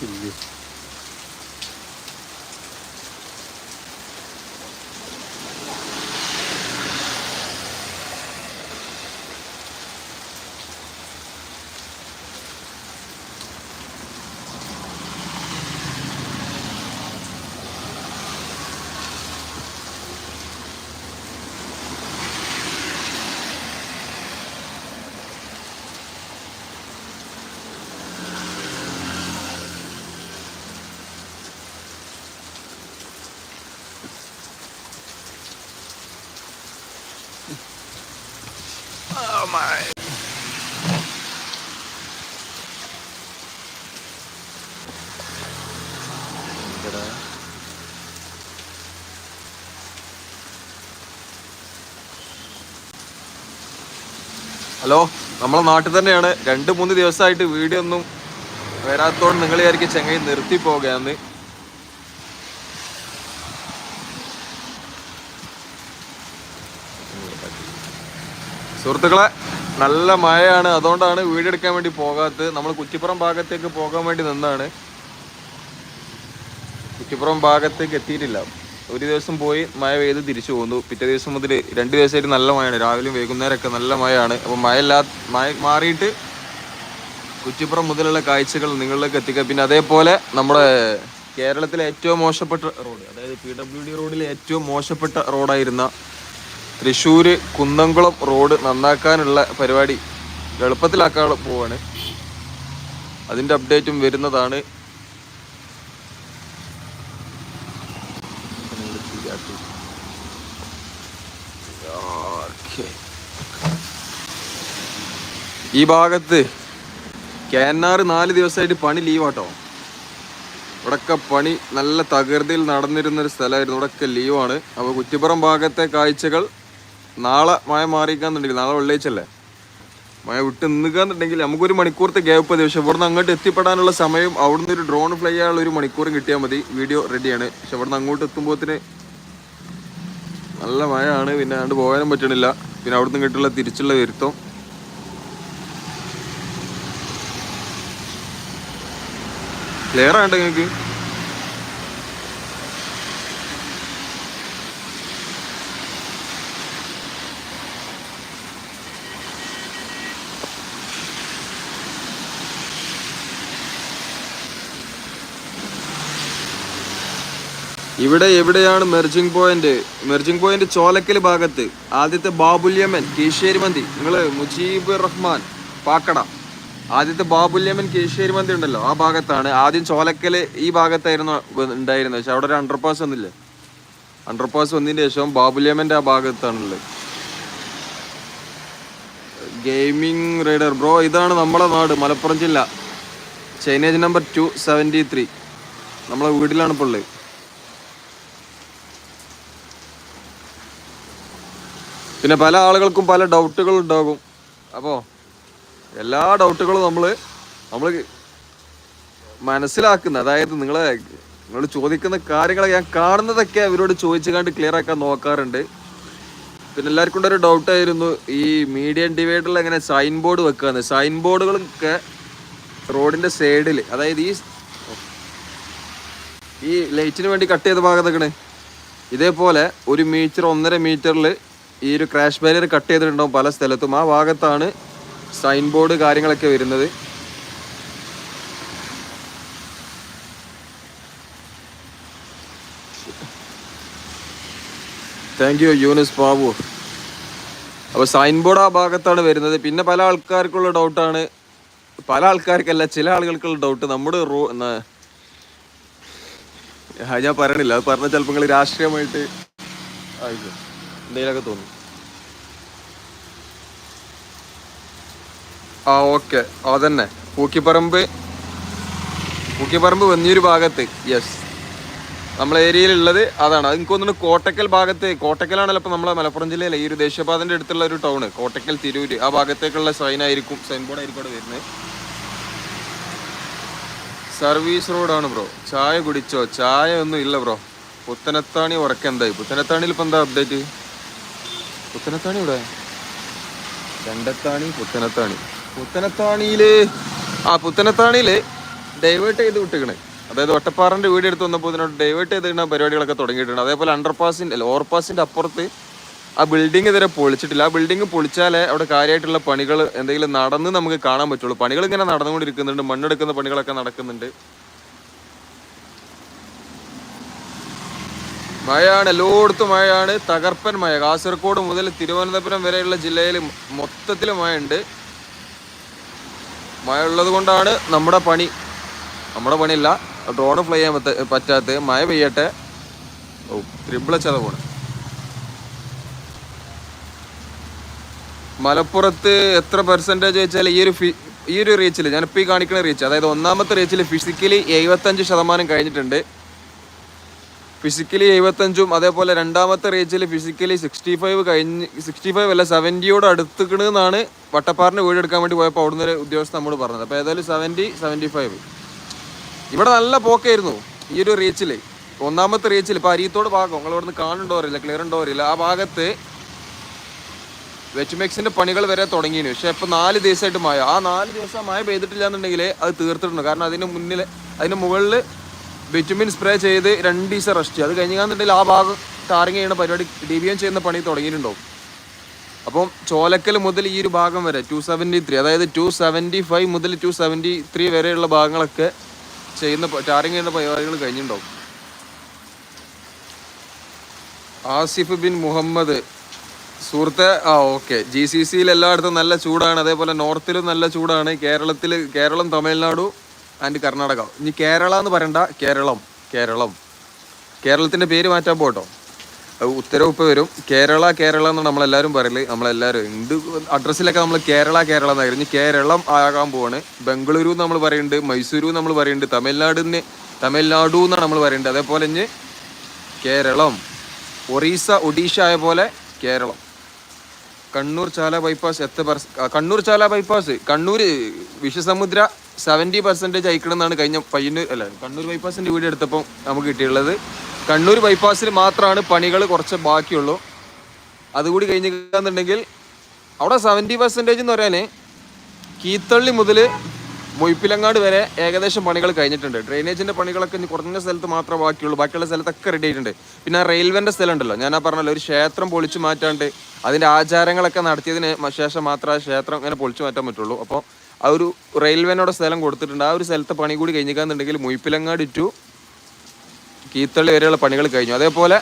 กิ എടാ. ഹലോ നമ്മളെ നാട്ടിൽ തന്നെയാണ് രണ്ട് മൂന്ന് ദിവസമായിട്ട് വീഡിയോ ഒന്നും വരാത്തോണ്ട് നിങ്ങൾ വിചാരിക്കും ചെങ്ങായി നിർത്തി പോകാന്ന് സുഹൃത്തുക്കളെ നല്ല മഴയാണ്. അതുകൊണ്ടാണ് വീടെടുക്കാൻ വേണ്ടി പോകാത്തത്. നമ്മൾ കുറ്റിപ്പുറം ഭാഗത്തേക്ക് പോകാൻ വേണ്ടി നിന്നാണ്. കുറ്റിപ്പുറം ഭാഗത്തേക്ക് എത്തിയിട്ടില്ല. ഒരു ദിവസം പോയി മഴ പെയ്ത് തിരിച്ചു പോകുന്നു പിറ്റേ ദിവസം മുതൽ രണ്ട് ദിവസമായിട്ട് നല്ല മഴയാണ്. രാവിലെയും വൈകുന്നേരമൊക്കെ നല്ല മഴയാണ്. അപ്പോൾ മഴ ഇല്ലാ മഴ മാറിയിട്ട് കുറ്റിപ്പുറം മുതലുള്ള കാഴ്ചകൾ നിങ്ങളിലേക്ക് എത്തിക്കുക പിന്നെ അതേപോലെ നമ്മുടെ കേരളത്തിലെ ഏറ്റവും മോശപ്പെട്ട റോഡ് അതായത് പി ഡബ്ല്യു ഡി റോഡിലെ ഏറ്റവും മോശപ്പെട്ട റോഡായിരുന്ന തൃശ്ശൂർ കുന്നംകുളം റോഡ് നന്നാക്കാനുള്ള പരിപാടി എളുപ്പത്തിലാക്കാൻ പോവാണ്. അതിന്റെ അപ്ഡേറ്റും വരുന്നതാണ്. ഈ ഭാഗത്ത് കേന്നാർ നാല് ദിവസമായിട്ട് പണി ലീവാട്ടോ. ഇവിടൊക്കെ പണി നല്ല തകൃതിയിൽ നടന്നിരുന്നൊരു സ്ഥലമായിരുന്നു. ഇവിടൊക്കെ ലീവാണ്. അപ്പോൾ കുറ്റിപ്പുറം ഭാഗത്തെ കാഴ്ചകൾ നാളെ മഴ മാറിക്കാന്നുണ്ടെങ്കിൽ നാളെ വെള്ളിയാഴ്ചല്ലേ മഴ വിട്ട് നിൽക്കാന്നുണ്ടെങ്കിൽ നമുക്കൊരു മണിക്കൂറത്തെ ഗ്യാപ്പ് മതി. പക്ഷെ ഇവിടുന്ന് അങ്ങോട്ട് എത്തിപ്പെടാനുള്ള സമയം അവിടുന്ന് ഒരു ഡ്രോൺ ഫ്ലൈ ആയുള്ള ഒരു മണിക്കൂറും കിട്ടിയാൽ മതി. വീഡിയോ റെഡിയാണ് പക്ഷെ ഇവിടുന്ന് അങ്ങോട്ട് എത്തുമ്പോഴത്തിന് നല്ല മഴയാണ്. പിന്നെ അങ്ങോട്ട് പോകാനും പറ്റണില്ല. പിന്നെ അവിടുന്ന് കിട്ടുള്ള തിരിച്ചുള്ള വരുത്തം. ക്ലിയർ ആണ്ട് നിങ്ങൾക്ക്? ഇവിടെ എവിടെയാണ് merging point merging point Cholakkal ഭാഗത്ത്. ആദ്യത്തെ ബാബുല്യമൻ കീശേരി മന്തി നിങ്ങൾ മുജീബ് റഹ്മാൻ പാക്കട. ആദ്യത്തെ ബാബുല്യമൻ കീശേരി മന്തി ഉണ്ടല്ലോ ആ ഭാഗത്താണ്. ആദ്യം ചോലക്കൽ ഈ ഭാഗത്തായിരുന്നു ഉണ്ടായിരുന്നത്. പക്ഷെ അവിടെ ഒരു അണ്ടർപാസ് ഒന്നില്ല അണ്ടർപാസ് വന്നതിന് ശേഷം ബാബുല്യമന്റെ ആ ഭാഗത്താണുള്ളത്. Gaming rider. ബ്രോ ഇതാണ് നമ്മളെ നാട് മലപ്പുറം ജില്ല. Chainage number two seventy three നമ്മളെ വീട്ടിലാണ് ഇപ്പോൾ ഉള്ളത്. പിന്നെ പല ആളുകൾക്കും പല ഡൗട്ടുകൾ ഉണ്ടാകും. അപ്പോൾ എല്ലാ ഡൗട്ടുകളും നമ്മൾ നമ്മൾ മനസ്സിലാക്കുന്ന അതായത് നിങ്ങളെ നിങ്ങൾ ചോദിക്കുന്ന കാര്യങ്ങൾ ഞാൻ കാണുന്നതൊക്കെ അവരോട് ചോദിച്ചു കണ്ട് ക്ലിയർ ആക്കാൻ നോക്കാറുണ്ട്. പിന്നെ എല്ലാവർക്കും ഒരു ഡൗട്ടായിരുന്നു ഈ മീഡിയം ഡിവൈഡറിൽ എങ്ങനെ സൈൻ ബോർഡ് വെക്കുകയെന്ന് സൈൻ ബോർഡുകളൊക്കെ റോഡിന്റെ സൈഡിൽ അതായത് ഈ ഈ ലൈറ്റിന് വേണ്ടി കട്ട് ചെയ്ത ഭാഗത്തൊക്കെ ഇതേപോലെ ഒരു മീറ്റർ ഒന്നര മീറ്ററിൽ ഈ ഒരു ക്രാഷ് ബാരിയർ കട്ട് ചെയ്തിട്ടുണ്ടാവും പല സ്ഥലത്തും. ആ ഭാഗത്താണ് സൈൻ ബോർഡ് കാര്യങ്ങളൊക്കെ വരുന്നത്. താങ്ക് യു യൂനിസ് ബാബു അപ്പോൾ സൈൻ ബോർഡ് ആ ഭാഗത്താണ് വരുന്നത്. പിന്നെ പല ആൾക്കാർക്കുള്ള ഡൗട്ടാണ് പല ആൾക്കാർക്കല്ല ചില ആളുകൾക്കുള്ള ഡൗട്ട് നമ്മുടെ റോ ഞാൻ പറയണില്ല അത് പറഞ്ഞ ചിലപ്പോൾ രാഷ്ട്രീയമായിട്ട് ആയിരിക്കും എന്തെങ്കിലുമൊക്കെ തോന്നും. ആ ഓക്കെ. അതന്നെ. പൂക്കിപ്പറമ്പ്. പൂക്കിപ്പറമ്പ് വന്നിയൊരു ഭാഗത്ത്. യെസ് നമ്മളെ ഏരിയയിലുള്ളത് അതാണ്. അത് എനിക്ക് തോന്നുന്നു കോട്ടക്കൽ ഭാഗത്ത്. കോട്ടക്കലാണല്ലോ ഇപ്പോൾ നമ്മളെ മലപ്പുറം ജില്ലയിലെ ഈ ഒരു ദേശീയപാതന്റെ അടുത്തുള്ള ഒരു ടൗണ് കോട്ടക്കൽ തിരൂര്. ആ ഭാഗത്തേക്കുള്ള സൈൻ ആയിരിക്കും സൈൻ ബോർഡ് ആയിരിക്കും അവിടെ വരുന്നത്. സർവീസ് റോഡാണ് ബ്രോ ചായ കുടിച്ചോ? ചായ ഒന്നും ഇല്ല ബ്രോ പുത്തനത്താണി ഉറക്കെന്തായി പുത്തനത്താണിയിൽ ഇപ്പം എന്താ അപ്ഡേറ്റ് പുത്തനത്താണി ഇവിടെ? രണ്ടത്താണി പുത്തനത്താണി. പുത്തനത്താണിയിൽ ആ പുത്തനത്താണിയിൽ ഡൈവേർട്ട് ചെയ്ത് വിട്ടിക്കണ്. അതായത് ഒട്ടപ്പാറിന്റെ വീട് എടുത്ത് വന്നപ്പോൾ ഇതിനോട് ഡൈവേർട്ട് ചെയ്തിരുന്ന പരിപാടികളൊക്കെ തുടങ്ങിയിട്ടുണ്ട്. അതേപോലെ അണ്ടർപാസിന്റെ അല്ല ഓവർപാസിന്റെ അപ്പുറത്ത് ആ ബിൽഡിംഗ് ഇതുവരെ പൊളിച്ചിട്ടില്ല. ആ ബിൽഡിംഗ് പൊളിച്ചാലേ അവിടെ കാര്യമായിട്ടുള്ള പണികൾ എന്തെങ്കിലും നടന്ന് നമുക്ക് കാണാൻ പറ്റുള്ളൂ. പണികൾ ഇങ്ങനെ നടന്നുകൊണ്ടിരിക്കുന്നുണ്ട്. മണ്ണെടുക്കുന്ന പണികളൊക്കെ നടക്കുന്നുണ്ട്. മഴയാണ് എല്ലായിടത്തും മഴയാണ്. തകർപ്പൻ മഴ. കാസർഗോഡ് മുതൽ തിരുവനന്തപുരം വരെയുള്ള ജില്ലയിൽ മൊത്തത്തിൽ മഴയുണ്ട്. മഴ ഉള്ളത് കൊണ്ടാണ് നമ്മുടെ പണി. നമ്മുടെ പണിയില്ല ഡ്രോൺ ഫ്ലൈ ചെയ്യാൻ പറ്റ പറ്റാത്ത മഴ പെയ്യട്ടെ. ഓ ത്രിബിളച്ചത പോണ് മലപ്പുറത്ത് എത്ര പെർസെന്റേജ് വെച്ചാൽ ഈ ഒരു ഫി ഈ ഒരു റീച്ചിൽ ഞാനിപ്പോൾ ഈ കാണിക്കുന്ന റീച്ച് അതായത് ഒന്നാമത്തെ റീച്ചിൽ ഫിസിക്കലി എഴുപത്തഞ്ച് ശതമാനം കഴിഞ്ഞിട്ടുണ്ട്. ഫിസിക്കലി എഴുപത്തഞ്ചും അതേപോലെ രണ്ടാമത്തെ റേഞ്ചിൽ ഫിസിക്കലി സിക്സ്റ്റി ഫൈവ് കഴിഞ്ഞ് സിക്സ്റ്റി ഫൈവ് അല്ല സെവന്റിയോട് അടുത്തുക്കണെന്നാണ് വട്ടപ്പാറിന് വീടെടുക്കാൻ വേണ്ടി പോയപ്പോൾ അവിടുന്ന് ഒരു ഉദ്യോഗസ്ഥ നമ്മോട് പറഞ്ഞത്. അപ്പോൾ ഏതായാലും സെവന്റി സെവന്റി ഫൈവ് ഇവിടെ നല്ല പോക്കായിരുന്നു ഈ ഒരു റീച്ചിൽ ഒന്നാമത്തെ റീച്ചിൽ ഇപ്പോൾ അരിയത്തോട് ഭാഗം നിങ്ങൾ ഇവിടുന്ന് കാണുന്നുണ്ടോ അറിയില്ല ക്ലിയർ ഉണ്ടോ അറിയില്ല. ആ ഭാഗത്ത് വെച്ച്മെക്സിന്റെ പണികൾ വരെ തുടങ്ങിയിരുന്നു. പക്ഷെ ഇപ്പോൾ നാല് ദിവസമായിട്ട് മഴ. ആ നാല് ദിവസം മഴ പെയ്തിട്ടില്ല എന്നുണ്ടെങ്കിൽ അത് തീർത്തിട്ടുണ്ട് കാരണം അതിന് മുന്നിൽ അതിന് മുകളിൽ ബിറ്റുമിൻ സ്പ്രേ ചെയ്ത് രണ്ട് ദിവസം റെസ്റ്റ് അത് കഴിഞ്ഞാന്നുണ്ടെങ്കിൽ ആ ഭാഗം ടാറിങ് ചെയ്യുന്ന പരിപാടി ഡി ബി എം ചെയ്യുന്ന പണി തുടങ്ങിയിട്ടുണ്ടാവും. അപ്പം ചോലക്കൽ മുതൽ ഈ ഒരു ഭാഗം വരെ ടു സെവന്റി ത്രീ അതായത് ടു സെവന്റി ഫൈവ് മുതൽ ടു സെവന്റി ത്രീ വരെയുള്ള ഭാഗങ്ങളൊക്കെ ചെയ്യുന്ന ടാറിങ് ചെയ്യുന്ന പരിപാടികൾ കഴിഞ്ഞിട്ടുണ്ടാവും. ആസിഫ് ബിൻ മുഹമ്മദ് സുഹൃത്തെ ആ ഓക്കെ. ജി സി സിയിൽ എല്ലായിടത്തും നല്ല ചൂടാണ്. അതേപോലെ നോർത്തിലും നല്ല ചൂടാണ്. കേരളത്തിൽ കേരളം തമിഴ്നാടു ആൻഡ് കർണാടക. ഇനി കേരള എന്ന് പറയണ്ട കേരളം കേരളം. കേരളത്തിന്റെ പേര് മാറ്റാൻ പോട്ടോ. ഉത്തരവ് വരും. കേരള കേരള എന്നാണ് നമ്മളെല്ലാവരും പറയൽ. നമ്മളെല്ലാവരും എന്ത് അഡ്രസ്സിലൊക്കെ നമ്മൾ കേരള കേരള എന്നായിരുന്നു ഇനി കേരളം ആകാൻ പോവാണ്. ബംഗളൂരു നമ്മൾ പറയുന്നുണ്ട് മൈസൂരു നമ്മൾ പറയുന്നുണ്ട് തമിഴ്നാടിന് തമിഴ്നാടു എന്നാണ് നമ്മൾ പറയുന്നത് അതേപോലെ ഇനി കേരളം. ഒറീസ ഒഡീഷ ആയ പോലെ കേരളം. കണ്ണൂർ ചാല ബൈപ്പാസ് എത്ര പെർസ് കണ്ണൂർ ചാല ബൈപ്പാസ് കണ്ണൂർ വിഷസമുദ്ര സെവന്റി പെർസെന്റേജ് അയക്കണമെന്നാണ് കഴിഞ്ഞ പയ്യന്നൂർ അല്ല കണ്ണൂർ ബൈപ്പാസിന്റെ വീട് എടുത്തപ്പോൾ നമുക്ക് കിട്ടിയുള്ളത് കണ്ണൂർ ബൈപ്പാസിൽ മാത്രമാണ് പണികൾ കുറച്ച് ബാക്കിയുള്ളൂ. അതുകൂടി കഴിഞ്ഞിട്ടുണ്ടെങ്കിൽ അവിടെ സെവന്റി പെർസെന്റേജ് എന്ന് പറയാൻ കീത്തള്ളി മുതൽ മൊയ്പ്പിലങ്ങാട് വരെ ഏകദേശം പണികൾ കഴിഞ്ഞിട്ടുണ്ട്. ഡ്രെയിനേജിന്റെ പണികളൊക്കെ ഇനി കുറഞ്ഞ സ്ഥലത്ത് മാത്രമേ ബാക്കിയുള്ളൂ. ബാക്കിയുള്ള സ്ഥലത്തൊക്കെ റെഡി ആയിട്ടുണ്ട്. പിന്നെ റെയിൽവേന്റെ സ്ഥലം ഉണ്ടല്ലോ ഞാൻ ആ പറഞ്ഞല്ലോ ഒരു ക്ഷേത്രം പൊളിച്ചു മാറ്റാണ്ട് അതിന്റെ ആചാരങ്ങളൊക്കെ നടത്തിയതിന് ശേഷം മാത്രമേ ആ ക്ഷേത്രം ഇങ്ങനെ പൊളിച്ചു മാറ്റാൻ പറ്റുള്ളൂ. അപ്പോൾ ആ ഒരു റെയിൽവേനോട് സ്ഥലം കൊടുത്തിട്ടുണ്ട്. ആ ഒരു സ്ഥലത്തെ പണി കൂടി കഴിഞ്ഞിക്കാന്നുണ്ടെങ്കിൽ മൊയ്പ്പിലങ്ങാട് ടു കീത്തള്ളി വരെയുള്ള പണികൾ കഴിഞ്ഞു. അതേപോലെ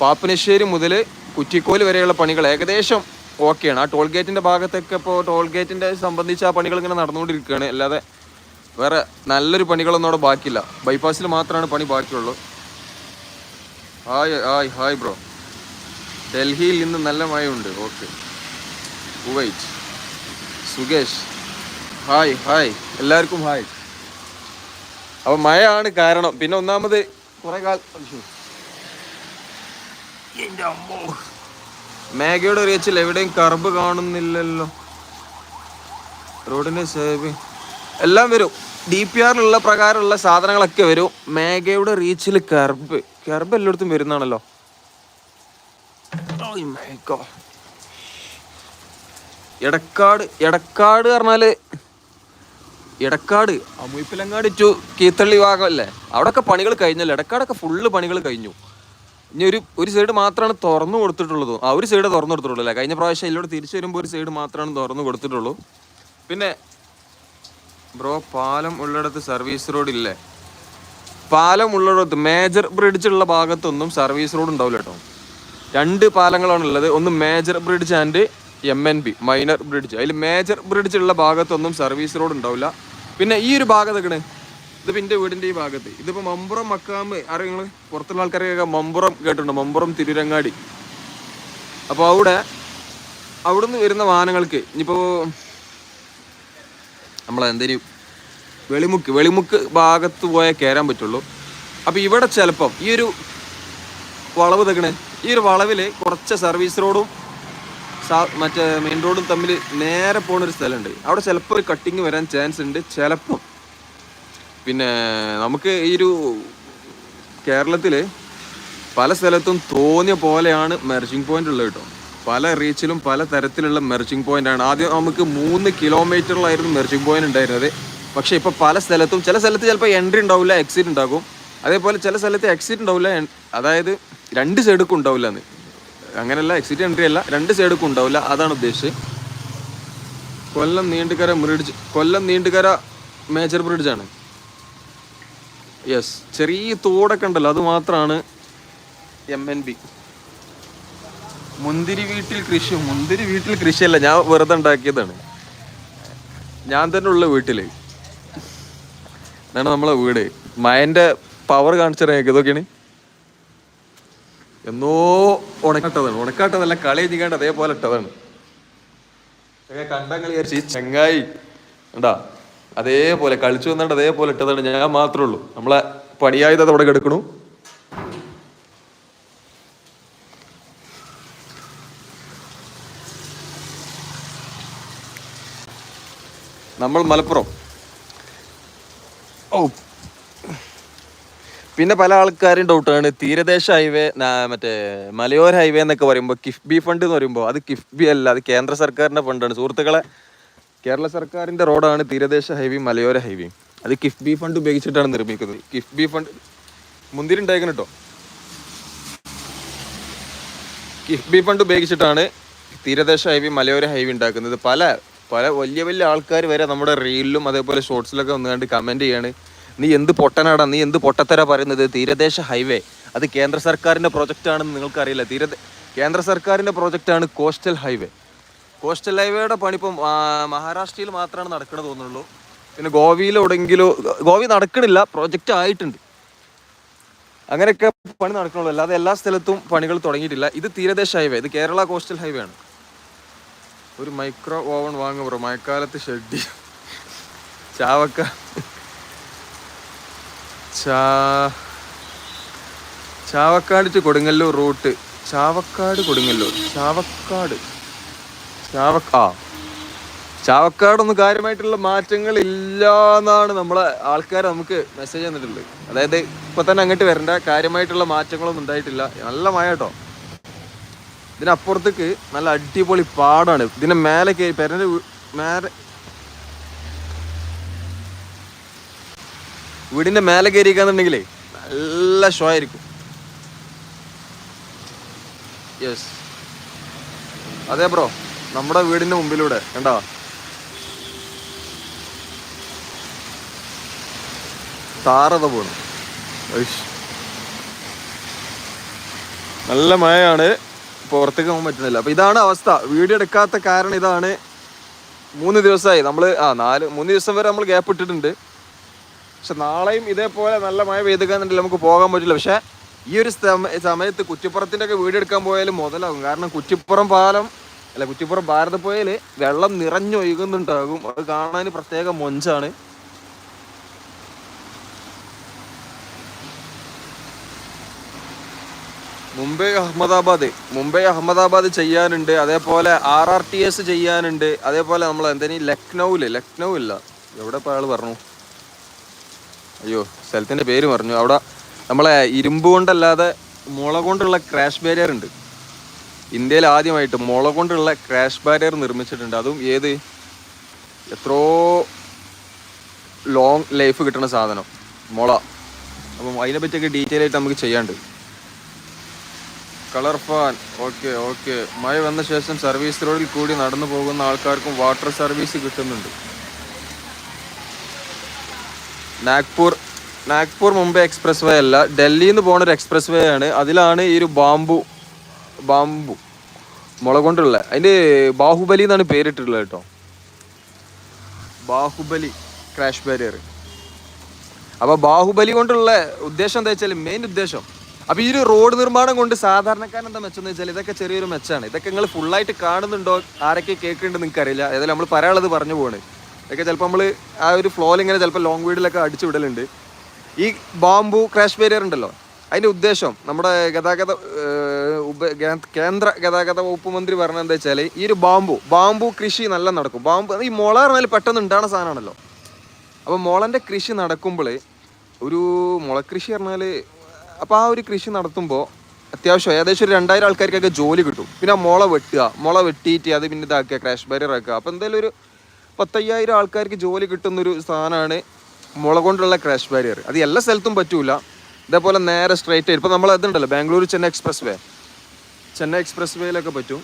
പാപ്പനശ്ശേരി മുതൽ കുറ്റിക്കോൽ വരെയുള്ള പണികൾ ഏകദേശം ഓക്കെയാണ്. ആ ടോൾ ഗേറ്റിന്റെ ഭാഗത്തൊക്കെ ഇപ്പോൾ ടോൾ ഗേറ്റിന്റെ സംബന്ധിച്ച് ആ പണികൾ ഇങ്ങനെ നടന്നുകൊണ്ടിരിക്കുകയാണ്. അല്ലാതെ വേറെ നല്ലൊരു പണികളൊന്നും അവിടെ ബാക്കിയില്ല. ബൈപ്പാസിൽ മാത്രമാണ് പണി ബാക്കിയുള്ളൂ. ഹായ് ഹായ് ഹായ് ബ്രോ ഡൽഹിയിൽ ഇന്ന് നല്ല മഴയുണ്ട്. Okay Kuwait Sukesh hi hi എല്ലാവർക്കും ഹായ് അപ്പം മഴയാണ് കാരണം. പിന്നെ ഒന്നാമത് കുറേ കാലം എന്റെ അമ്മോ. മേഘയുടെ റീച്ചിൽ എവിടെയും കർബ് കാണുന്നില്ലല്ലോ. റോഡിന്റെ സേവ് എല്ലാം വരും. ഡി പി ആറിലുള്ള പ്രകാരമുള്ള സാധനങ്ങളൊക്കെ വരും. മേഘയുടെ റീച്ചിൽ കർബ് കർബ് എല്ലായിടത്തും വരുന്നതാണല്ലോ. God. എടക്കാട് എടക്കാട് പറഞ്ഞാൽ എടക്കാട്. അമുയിപ്പിലങ്ങാട് ടു കീത്തള്ളി ഭാഗമല്ലേ അവിടെയൊക്കെ പണികൾ കഴിഞ്ഞല്ലോ. എടക്കാടൊക്കെ ഫുള്ള് പണികൾ കഴിഞ്ഞു. ഇനി ഒരു ഒരു സൈഡ് മാത്രമാണ് തുറന്നു കൊടുത്തിട്ടുള്ളത്. ആ ഒരു സൈഡ് തുറന്നു കൊടുത്തിട്ടുള്ളൂ അല്ലേ? കഴിഞ്ഞ പ്രാവശ്യം ഇതിലൂടെ തിരിച്ചു വരുമ്പോൾ ഒരു സൈഡ് മാത്രമാണ് തുറന്നു കൊടുത്തിട്ടുള്ളൂ. പിന്നെ ബ്രോ പാലം ഉള്ളിടത്ത് സർവീസ് റോഡ് ഇല്ലേ? പാലം ഉള്ളിടത്ത് മേജർ ബ്രിഡ്ജ് ഉള്ള ഭാഗത്തൊന്നും സർവീസ് റോഡ് ഉണ്ടാവില്ല കേട്ടോ. രണ്ട് പാലങ്ങളാണ് ഉള്ളത്. ഒന്ന് major bridge and M N B minor bridge അതിൽ മേജർ ബ്രിഡ്ജ് ഉള്ള ഭാഗത്തൊന്നും സർവീസ് റോഡ് ഉണ്ടാവില്ല. പിന്നെ ഈ ഒരു ഭാഗത്തൊക്കെ ഇതിപ്പോ എന്റെ വീടിന്റെ ഈ ഭാഗത്ത്. ഇതിപ്പോ മമ്പുറം മക്കാമ്പ് അറിയ പുറത്തുള്ള ആൾക്കാരൊക്കെ മമ്പുറം കേട്ടിട്ടുണ്ട്? മമ്പുറം തിരുരങ്ങാടി. അപ്പോൾ അവിടെ അവിടുന്ന് വരുന്ന വാഹനങ്ങൾക്ക് ഇനിയിപ്പോൾ നമ്മളെന്തൊരു വെളിമുക്ക് വെളിമുക്ക് ഭാഗത്ത് പോയാൽ കയറാൻ പറ്റുള്ളൂ. അപ്പോൾ ഇവിടെ ചിലപ്പം ഈ ഒരു വളവ് തകണ് ഈ ഒരു വളവിൽ കുറച്ച് സർവീസ് റോഡും മറ്റേ മെയിൻ റോഡും തമ്മിൽ നേരെ പോണ ഒരു സ്ഥലമുണ്ട്. അവിടെ ചിലപ്പോൾ ഒരു കട്ടിങ് വരാൻ ചാൻസ് ഉണ്ട്. ചിലപ്പം പിന്നെ നമുക്ക് ഈ ഒരു കേരളത്തിൽ പല സ്ഥലത്തും തോന്നിയ പോലെയാണ് മെർജിങ് പോയിന്റ് ഉള്ളത് കേട്ടോ. പല റീച്ചിലും പല തരത്തിലുള്ള മെർജിങ് പോയിന്റ് ആണ്. ആദ്യം നമുക്ക് മൂന്ന് കിലോമീറ്ററിലായിരുന്നു മെർജിങ് പോയിന്റ് ഉണ്ടായിരുന്നത്. പക്ഷേ ഇപ്പോൾ പല സ്ഥലത്തും ചില സ്ഥലത്ത് ചിലപ്പോൾ എൻട്രി ഉണ്ടാവില്ല എക്സിറ്റ് ഉണ്ടാകും. അതേപോലെ ചില സ്ഥലത്ത് എക്സിറ്റ് ഉണ്ടാവില്ല അതായത് രണ്ട് സൈഡുക്കും ഉണ്ടാവില്ല എന്ന്. അങ്ങനെയല്ല എക്സിറ്റ് എൻട്രി അല്ല രണ്ട് സൈഡുക്കും ഉണ്ടാവില്ല. അതാണ് ഉദ്ദേശിച്ചത്. കൊല്ലം നീണ്ടുകര ബ്രിഡ്ജ് കൊല്ലം നീണ്ടുകര മേജർ ബ്രിഡ്ജാണ് യെസ് ചെറിയ തോടൊക്കെ ഉണ്ടല്ലോ അത് മാത്രമാണ് എം എൻ ബി മുന്തിരി വീട്ടിൽ കൃഷി മുന്തിരി വീട്ടിൽ കൃഷിയല്ല ഞാൻ വെറുതെ ഉണ്ടാക്കിയതാണ്. ഞാൻ തന്നെ ഉള്ള വീട്ടിൽ. ഇതാണ് നമ്മളെ വീട്. മയന്റെ പവർ കാണിച്ചിറങ്ങിയത് ഇതൊക്കെയാണ്. എന്നോ ഉണക്കാട്ടതാണ്. ഉണക്കാട്ടതല്ല കളി കഴിഞ്ഞാണ്ട് അതേപോലെ ഇട്ടതാണ്. കണ്ടങ്ങൾ ഈ ചെങ്ങായി. ഉണ്ടാ അതേപോലെ കളിച്ചു വന്നിട്ട് അതേപോലെ ഇട്ടതാണ് ഞാൻ മാത്രമേ ഉള്ളൂ. നമ്മളെ പണിയായത് അവിടെ കിടക്കണു. നമ്മൾ മലപ്പുറം. ഓ പിന്നെ പല ആൾക്കാരും ഡൗട്ടാണ് തീരദേശ ഹൈവേ മറ്റേ മലയോര ഹൈവേ എന്നൊക്കെ പറയുമ്പോൾ കിഫ്ബി ഫണ്ട് എന്ന് പറയുമ്പോൾ അത് കിഫ്ബി അല്ല അത് കേന്ദ്ര സർക്കാരിന്റെ ഫണ്ടാണ് സുഹൃത്തുക്കളെ കേരള സർക്കാരിന്റെ റോഡാണ് തീരദേശ ഹൈവേയും മലയോര ഹൈവേ. അത് കിഫ്ബി ഫണ്ട് ഉപയോഗിച്ചിട്ടാണ് നിർമ്മിക്കുന്നത്. കിഫ്ബി ഫണ്ട് മുന്തിരി ഉണ്ടായിരിക്കണം കേട്ടോ കിഫ്ബി ഫണ്ട് ഉപയോഗിച്ചിട്ടാണ് തീരദേശ ഹൈവേ മലയോര ഹൈവേ ഉണ്ടാക്കുന്നത്. പല പല വലിയ വലിയ ആൾക്കാർ വരെ നമ്മുടെ റീലിലും അതേപോലെ ഷോർട്സിലൊക്കെ വന്നുകൊണ്ട് കമന്റ് ചെയ്യാണ്. നീ എന്ത് പൊട്ടനാടാ നീ എന്ത് പൊട്ടത്തര പറയുന്നത്? തീരദേശ ഹൈവേ അത് കേന്ദ്ര സർക്കാരിന്റെ പ്രോജക്റ്റാണെന്ന് നിങ്ങൾക്കറിയില്ല. തീരദേ കേന്ദ്ര സർക്കാരിന്റെ പ്രോജക്റ്റാണ് കോസ്റ്റൽ ഹൈവേ. കോസ്റ്റൽ ഹൈവേയുടെ പണി ഇപ്പം ആ, മഹാരാഷ്ട്രയിൽ മാത്രമാണ് നടക്കണത് തോന്നുള്ളൂ പിന്നെ ഗോവയിൽ ഗോവി നടക്കണില്ല പ്രോജക്റ്റ് ആയിട്ടുണ്ട്. അങ്ങനെയൊക്കെ പണി നടക്കണുള്ളൂ. അല്ലാതെ എല്ലാ സ്ഥലത്തും പണികൾ തുടങ്ങിയിട്ടില്ല. ഇത് തീരദേശ ഹൈവേ ഇത് കേരള കോസ്റ്റൽ ഹൈവേ ആണ്. ഒരു മൈക്രോ ഓവൺ വാങ്ങും ബ്രോ മഴക്കാലത്ത് ഷെഡി ചാവക്ക. Chavakkad to Kodungallur route Chavakkad Kodungallur. Chavakkad. ചാവക്ക ആ. ചാവക്കാടൊന്നും കാര്യമായിട്ടുള്ള മാറ്റങ്ങൾ ഇല്ല എന്നാണ് നമ്മളെ ആൾക്കാർ നമുക്ക് മെസ്സേജ് തന്നിട്ടുള്ളത്. അതായത് ഇപ്പൊ തന്നെ അങ്ങോട്ട് വരേണ്ട കാര്യമായിട്ടുള്ള മാറ്റങ്ങളൊന്നും ഉണ്ടായിട്ടില്ല. നല്ല മഴ കേട്ടോ. ഇതിനപ്പുറത്തേക്ക് നല്ല അടിപൊളി പാടാണ്. ഇതിന്റെ മേലെ കയറി പെരന്റെ വീ- മേലെ വീടിന്റെ മേലെ കയറിക്കാന്നുണ്ടെങ്കിലേ നല്ല ഷോ ആയിരിക്കും. യെസ് അതെ ബ്രോ. നമ്മുടെ വീടിന്റെ മുമ്പിലൂടെ കണ്ടോ? താറത പോണു. നല്ല മഴയാണ്. പുറത്തേക്ക് പോകാൻ പറ്റുന്നില്ല. അപ്പൊ ഇതാണ് അവസ്ഥ. വീഡിയോ എടുക്കാത്ത കാരണം ഇതാണ്. മൂന്ന് ദിവസമായി നമ്മൾ ആ നാല് മൂന്ന് ദിവസം വരെ നമ്മൾ ഗ്യാപ്പ് ഇട്ടിട്ടുണ്ട്. പക്ഷെ നാളെയും ഇതേപോലെ നല്ല മഴ പെയ്തുകാന്നുണ്ടെങ്കിൽ നമുക്ക് പോകാൻ പറ്റില്ല. പക്ഷെ ഈ ഒരു സമയത്ത് കുറ്റിപ്പുറത്തിന്റെ ഒക്കെ വീഡിയോ എടുക്കാൻ പോയാലും മുതലാകും. കാരണം കുറ്റിപ്പുറം പാലം അല്ല കുറ്റിപ്പുറം ഭാരതപ്പുഴയിൽ വെള്ളം നിറഞ്ഞൊഴുകുന്നുണ്ടാകും. അത് കാണാൻ പ്രത്യേക മൊഞ്ചാണ്. മുംബൈ അഹമ്മദാബാദ്. മുംബൈ അഹമ്മദാബാദ് ചെയ്യാനുണ്ട്. അതേപോലെ ആർ ആർ ടി എസ് ചെയ്യാനുണ്ട്. അതേപോലെ നമ്മൾ എന്തിനീ? ലക്നൌൽ. ലക്നൗ ഇല്ല എവിടെ ഇപ്പോൾ ആൾ പറഞ്ഞു? അയ്യോ സ്ഥലത്തിന്റെ പേര് പറഞ്ഞു അവിടെ നമ്മളെ ഇരുമ്പ് കൊണ്ടല്ലാതെ മുള കൊണ്ടുള്ള ക്രാഷ് ബാരിയർ ഉണ്ട്. ഇന്ത്യയിൽ ആദ്യമായിട്ട് മുള കൊണ്ടുള്ള ക്രാഷ് ബാരിയർ നിർമ്മിച്ചിട്ടുണ്ട്. അതും ഏത്? എത്രയോ ലോങ് ലൈഫ് കിട്ടുന്ന സാധനം. മുള. അപ്പം അതിനെ പറ്റിയൊക്കെ ഡീറ്റെയിൽ ആയിട്ട് നമുക്ക് ചെയ്യാണ്ട് കളർ ഫാൻ ഓക്കെ ഓക്കെ മഴ വന്ന ശേഷം സർവീസ് റോഡിൽ കൂടി നടന്നു പോകുന്ന ആൾക്കാർക്കും വാട്ടർ സർവീസ് കിട്ടുന്നുണ്ട്. നാഗ്പൂർ നാഗ്പൂർ മുംബൈ എക്സ്പ്രസ് വേ അല്ല. ഡൽഹിയിൽ നിന്ന് പോകുന്ന ഒരു എക്സ്പ്രസ് വേ ആണ്. അതിലാണ് ഈ ഒരു ബാംബു ബാംബു. മുള കൊണ്ടുള്ള അതിന്റെ ബാഹുബലി എന്നാണ് പേരിട്ടുള്ളത് കേട്ടോ. ബാഹുബലി ക്രാഷ് ബാരിയർ അപ്പോൾ ബാഹുബലി കൊണ്ടുള്ള ഉദ്ദേശം എന്താ വെച്ചാൽ മെയിൻ ഉദ്ദേശം. അപ്പോൾ ഈ ഒരു റോഡ് നിർമ്മാണം കൊണ്ട് സാധാരണക്കാരൻ എന്താ മെച്ചം എന്ന് വെച്ചാൽ ഇതൊക്കെ ചെറിയൊരു മെച്ചാണ്. ഇതൊക്കെ നിങ്ങൾ ഫുള്ളായിട്ട് കാണുന്നുണ്ടോ? ആരൊക്കെ കേൾക്കുന്നുണ്ട് നിങ്ങൾക്ക് അറിയില്ല. ഏതായാലും നമ്മൾ പറയാനുള്ളത് പറഞ്ഞു പോവാണ്. ഇതൊക്കെ ചിലപ്പോൾ നമ്മൾ ആ ഒരു ഫ്ലോയിൽ ഇങ്ങനെ ചിലപ്പോൾ ലോങ് വീഡിലൊക്കെ അടിച്ചു വിടലുണ്ട്. ഈ ബാംബു ക്രാഷ് ബാരിയർ ഉണ്ടല്ലോ? അതിന്റെ ഉദ്ദേശം നമ്മുടെ ഗതാഗത കേന്ദ്ര ഗതാഗത വകുപ്പ് മന്ത്രി പറഞ്ഞത് എന്താ വെച്ചാൽ ഈ ഒരു ബാമ്പു ബാമ്പു കൃഷി നല്ല നടക്കും. ബാമ്പു ഈ മുള പറഞ്ഞാൽ പെട്ടെന്ന് ഉണ്ടാകുന്ന സാധനമാണല്ലോ. അപ്പോൾ മുളന്റെ കൃഷി നടക്കുമ്പോൾ ഒരു മുളക്കൃഷി പറഞ്ഞാൽ അപ്പോൾ ആ ഒരു കൃഷി നടത്തുമ്പോൾ അത്യാവശ്യം ഏകദേശം ഒരു രണ്ടായിരം ആൾക്കാർക്കൊക്കെ ജോലി കിട്ടും. പിന്നെ ആ മുള വെട്ടുക മുള വെട്ടിയിട്ട് അത് പിന്നെ ഇതാക്കുക ക്രാഷ് ബാരിയർ ആക്കുക. അപ്പോൾ എന്തായാലും ഒരു പത്തയ്യായിരം ആൾക്കാർക്ക് ജോലി കിട്ടുന്നൊരു സാധനമാണ് മുള കൊണ്ടുള്ള ക്രാഷ് ബാരിയർ അത് എല്ലാ സ്ഥലത്തും പറ്റൂല. ഇതേപോലെ നേരെ സ്ട്രൈറ്റ് ആയിട്ട് ഇപ്പോൾ നമ്മൾ അതുണ്ടല്ലോ Bangalore Chennai express way Chennai express വേയിലൊക്കെ പറ്റും.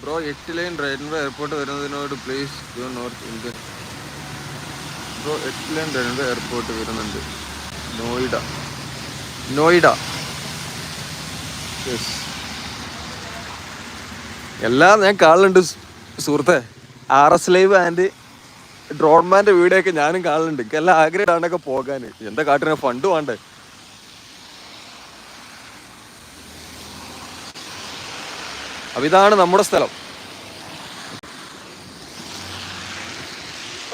ബ്രോ എട്ട് line railway airport വരുന്നതിനോട് please do north Indian bro എട്ട് ലൈൻ റെയിൽവേ എയർപോർട്ട് വരുന്നുണ്ട്. നോയിഡ. നോയിഡ. യെസ് എല്ലാം ഞാൻ കാളുണ്ട് സുഹൃത്തെ. ആർ എസ് ലൈവ് ആൻഡ് ഡ്രോൺമാന്റെ വീഡിയോ ഞാനും കാണലുണ്ട്. എനിക്ക് എല്ലാം ആഗ്രഹമാണൊക്കെ പോകാൻ. എന്താ കാട്ടിനെ ഫണ്ട് വേണ്ടേ? അപ്പൊ ഇതാണ് നമ്മുടെ സ്ഥലം.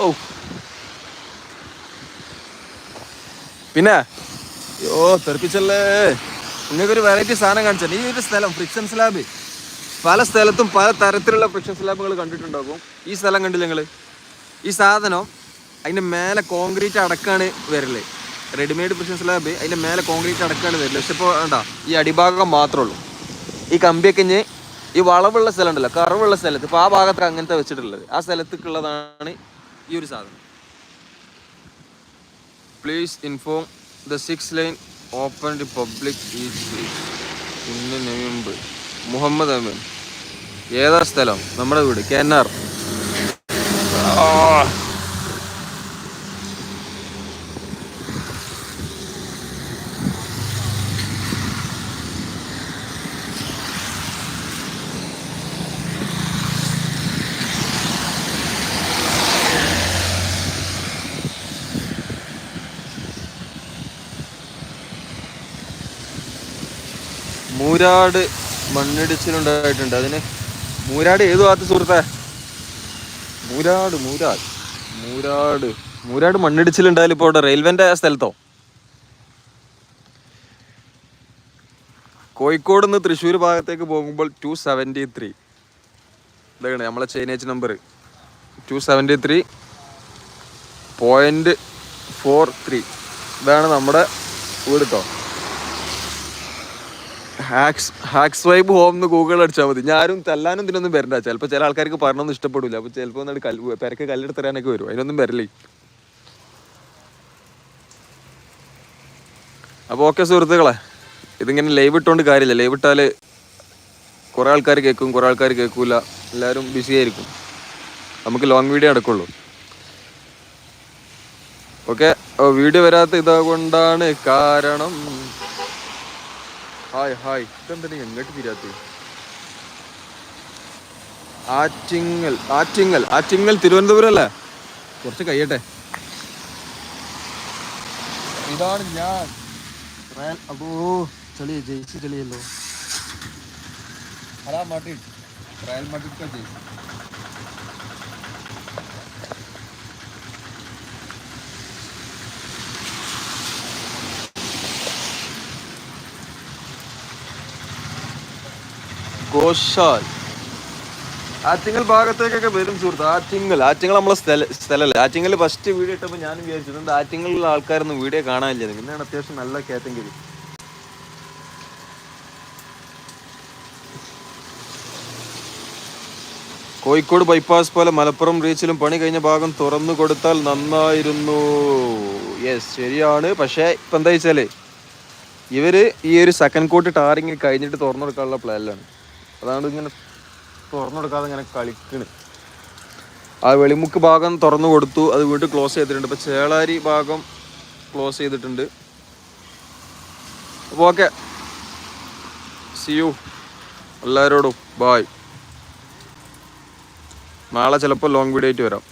ഓ പിന്നെ? ഓ തെറിപ്പിച്ചല്ലേ. നിങ്ങൾക്കൊരു വെറൈറ്റി സാധനം കാണിച്ചാൽ ഈ ഒരു സ്ഥലം ഫ്രിക്ഷൻ സ്ലാബ് പല സ്ഥലത്തും പല തരത്തിലുള്ള ഫ്രിക്ഷൻ സ്ലാബുകൾ കണ്ടിട്ടുണ്ടാകും. ഈ സ്ഥലം കണ്ടില്ല നിങ്ങൾ ഈ സാധനം അതിന്റെ മേലെ കോൺക്രീറ്റ് അടക്കാണ് വരൽ. റെഡിമെയ്ഡ് ഫ്രിക്ഷൻ സ്ലാബ് അതിന്റെ മേലെ കോൺക്രീറ്റ് അടക്കാണ് വരൽ. പക്ഷെ ഇപ്പോൾ വേണ്ട ഈ അടിഭാഗം മാത്രമേ ഉള്ളൂ. ഈ കമ്പിയൊക്കെ ഇഞ്ഞ് ഈ വളവുള്ള സ്ഥലം ഉണ്ടല്ലോ കറവുള്ള സ്ഥലത്ത് ഇപ്പോൾ ആ ഭാഗത്ത് അങ്ങനത്തെ വെച്ചിട്ടുള്ളത്. ആ സ്ഥലത്തേക്കുള്ളതാണ് ഈ ഒരു സാധനം. Please inform the six line open the public is ഇന്ന് നവംബർ. മുഹമ്മദ് അമീൻ ഏതാ സ്ഥലം? നമ്മുടെ വീട്. കെന്നാർ മൂരാട് മണ്ണിടിച്ചിലുണ്ടായിട്ടുണ്ട്. അതിന് മൂരാട് ഏത് ഭാഗത്ത് സുഹൃത്തെ? മൂരാട് മൂരാട്. മൂരാട്. മൂരാട് മണ്ണിടിച്ചിലുണ്ടായാലും ഇപ്പോൾ അവിടെ റെയിൽവേന്റെ സ്ഥലത്തോ? കോഴിക്കോട് നിന്ന് തൃശ്ശൂർ ഭാഗത്തേക്ക് പോകുമ്പോൾ ടു സെവന്റി ത്രീ ഇതാണ് നമ്മളെ chainage number two seventy three point four three ഇതാണ് നമ്മുടെ വീട് കേട്ടോ ഹാക്സ് ഹാക്സ് വൈബ് ഹോം എന്ന് ഗൂഗിൾ അടിച്ചാൽ മതി ഞാനും തല്ലാനും ഇതിനൊന്നും വരണ്ട. ചിലപ്പോൾ ചില ആൾക്കാർക്ക് പറഞ്ഞൊന്നും ഇഷ്ടപ്പെടില്ല അപ്പോൾ ചിലപ്പോൾ ഒന്നും കല്ല് പെരക്ക് കല്ലെടുത്ത് തരാനൊക്കെ വരും. അതിനൊന്നും വരില്ലേ? അപ്പോൾ ഓക്കെ സുഹൃത്തുക്കളെ ഇതിങ്ങനെ ലൈവ് ഇട്ടുകൊണ്ട് കാര്യമില്ല ലൈവ് ഇട്ടാൽ കുറേ ആൾക്കാർ കേൾക്കും കുറേ ആൾക്കാർ കേൾക്കില്ല എല്ലാവരും ബിസി ആയിരിക്കും. നമുക്ക് ലോങ് വീഡിയോ നടക്കുള്ളൂ. ഓക്കെ വീഡിയോ വരാത്ത ഇതുകൊണ്ടാണ് കാരണം ഹായ് ഹായ്. ഇതെന്താ എങ്ങോട്ട് തിരാത്ത ആറ്റിങ്ങൽ ആറ്റിങ്ങൽ ആറ്റിങ്ങൽ തിരുവനന്തപുരം അല്ലേ കുറച്ച് കഴിയട്ടെ. ഇതാണ് ഞാൻ. അപ്പോ ചെളി ജയിച്ച് ചെളിയല്ലോ? അതാ മാട്ടി റയൽ മാട്ടിഡ് का ജയിച്ച് ഗോശാൽ ആറ്റിങ്ങൽ ഭാഗത്തേക്കൊക്കെ വരും സുഹൃത്ത്. ആറ്റിങ്ങൽ ആറ്റിങ്ങൽ നമ്മളെ സ്ഥല സ്ഥലമല്ലേ ഫസ്റ്റ് വീഡിയോ ഇട്ടപ്പോൾ ഞാനും വിചാരിച്ചിട്ടുണ്ട് ആറ്റിങ്ങലിലുള്ള ആൾക്കാരൊന്നും വീഡിയോ കാണാനില്ല. പിന്നെയാണ് അത്യാവശ്യം നല്ല കാറ്റഗറി. കോഴിക്കോട് ബൈപ്പാസ് പോലെ മലപ്പുറം റീച്ചിലും പണി കഴിഞ്ഞ ഭാഗം തുറന്നു കൊടുത്താൽ നന്നായിരുന്നു. യെസ് ശരിയാണ്. പക്ഷേ ഇപ്പം എന്താ വെച്ചാൽ ഇവർ ഈ ഒരു സെക്കൻഡ് കോട്ട് ടാറിങ് കഴിഞ്ഞിട്ട് തുറന്നു കൊടുക്കാനുള്ള പ്ലാനിലാണ് അതാണ് ഇങ്ങനെ തുറന്നു കൊടുക്കാതെ ഇങ്ങനെ കളിക്കണ്. ആ വെളിമുക്ക് ഭാഗം തുറന്നു കൊടുത്തു. അത് വീട്ടിൽ ക്ലോസ് ചെയ്തിട്ടുണ്ട്. ഇപ്പം ചേളാരി ഭാഗം ക്ലോസ് ചെയ്തിട്ടുണ്ട്. അപ്പോൾ ഓക്കെ സി യു എല്ലാവരോടും ബായ് നാളെ ചിലപ്പോൾ ലോങ് വീഡിയോ ആയിട്ട് വരാം.